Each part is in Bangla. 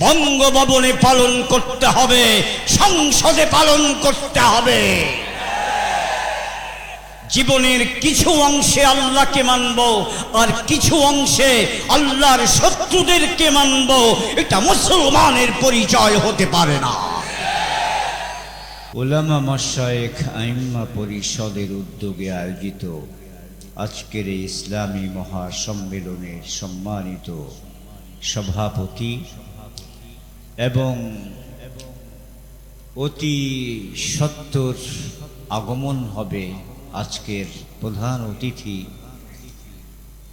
বঙ্গভবনে পালন করতে হবে, সংসদে পালন করতে হবে। জীবনের কিছু অংশে আল্লাহকে মানব, আর কিছু অংশে আল্লাহর শত্রুদেরকে মানব। এটা মুসলমানের পরিচয় হতে পারে না। ওলামা মাসায়েখ আইম্মা পরিষদের উদ্যোগে আয়োজিত আজকের এই ইসলামী মহাসম্মেলনের সম্মানিত সভাপতি এবং অতি সত্তর আগমন হবে আজকের প্রধান অতিথি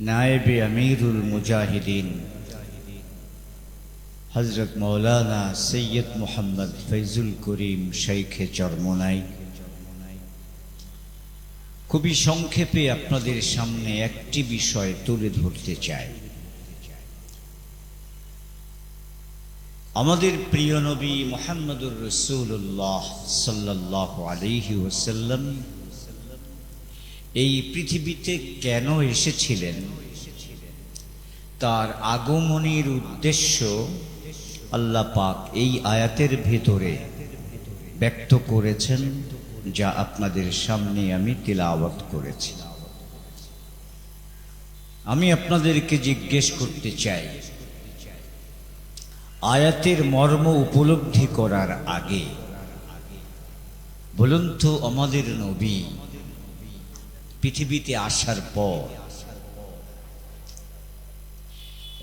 নায়েবে আমিরুল মুজাহিদিন হজরত মৌলানা সৈয়দ মোহাম্মদ ফৈজুল করিম শেখে চরমোনাই। খুবই সংক্ষেপে আপনাদের সামনে একটি বিষয় তুলে ধরতে চাই। আমাদের প্রিয় নবী মোহাম্মদুর রসুল্লাহ সাল্লাহ আলিহি ওসাল্লাম এই পৃথিবীতে কেন এসেছিলেন? তার আগমনের উদ্দেশ্য আল্লাহ পাক এই আয়াতের ভেতরে ব্যক্ত করেছেন, যা আপনাদের সামনে আমি তিলাওয়াত করেছি। আমি আপনাদেরকে জিজ্ঞেস করতে চাই আয়াতের মর্ম উপলব্ধি করার আগে। বলুন তো, আমাদের নবী পৃথিবীতে আসার পর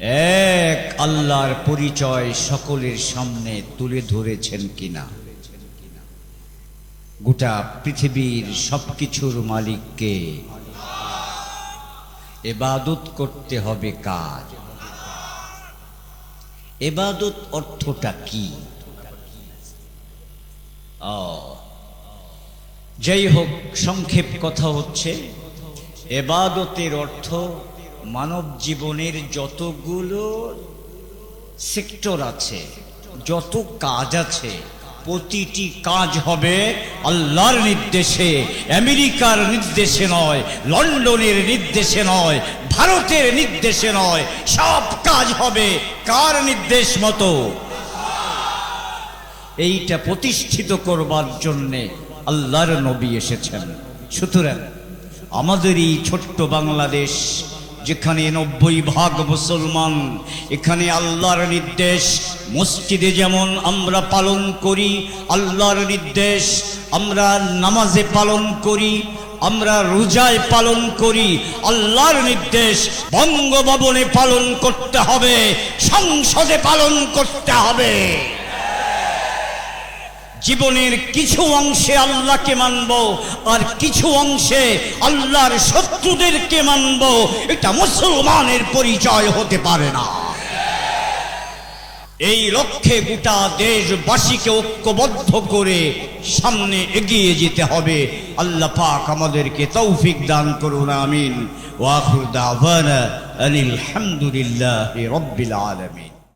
এক আল্লাহর পরিচয় সকলের সামনে তুলে ধরেছেন কিনা? গোটা পৃথিবীর সবকিছুর মালিককে এবাদত করতে হবে কার? এবাদত অর্থটা কি? যাই হোক, সংক্ষেপ কথা হচ্ছে, এবাদতের অর্থ মানব জীবনের যতগুলো সেক্টর আছে, যত কাজ আছে প্রতিটি কাজ হবে আল্লাহর নির্দেশে, আমেরিকার নির্দেশে নয়, লন্ডনের নির্দেশে নয়, ভারতের নির্দেশে নয়, সব কাজ হবে কার নির্দেশ মতো? এইটা প্রতিষ্ঠিত করবার জন্যে আল্লাহর নবী এসেছেন। সুতরাং আমাদের এই ছোট্ট বাংলাদেশ যেখানে নব্বই ভাগ মুসলমান, এখানে আল্লাহর নির্দেশ, মসজিদে যেমন আমরা পালন করি, আল্লাহর নির্দেশ, আমরা নামাজে পালন করি, আমরা রোজায় পালন করি, আল্লাহর নির্দেশ, বঙ্গভবনে পালন করতে হবে, সংসদে পালন করতে হবে। জীবনের কিছু অংশে আল্লাহকে মানব, আর কিছু অংশে আল্লাহর শত্রুদেরকে মানব, এটা মুসলমানের পরিচয় হতে পারে না। এই লক্ষ্যে গোটা দেশবাসীকে ঐক্যবদ্ধ করে সামনে এগিয়ে যেতে হবে। আল্লাহ পাক আমাদেরকে তৌফিক দান করুন, আমিন। ওয়াখুর দাওয়ানা আনিল হামদুলিল্লাহি রাব্বিল আলামিন।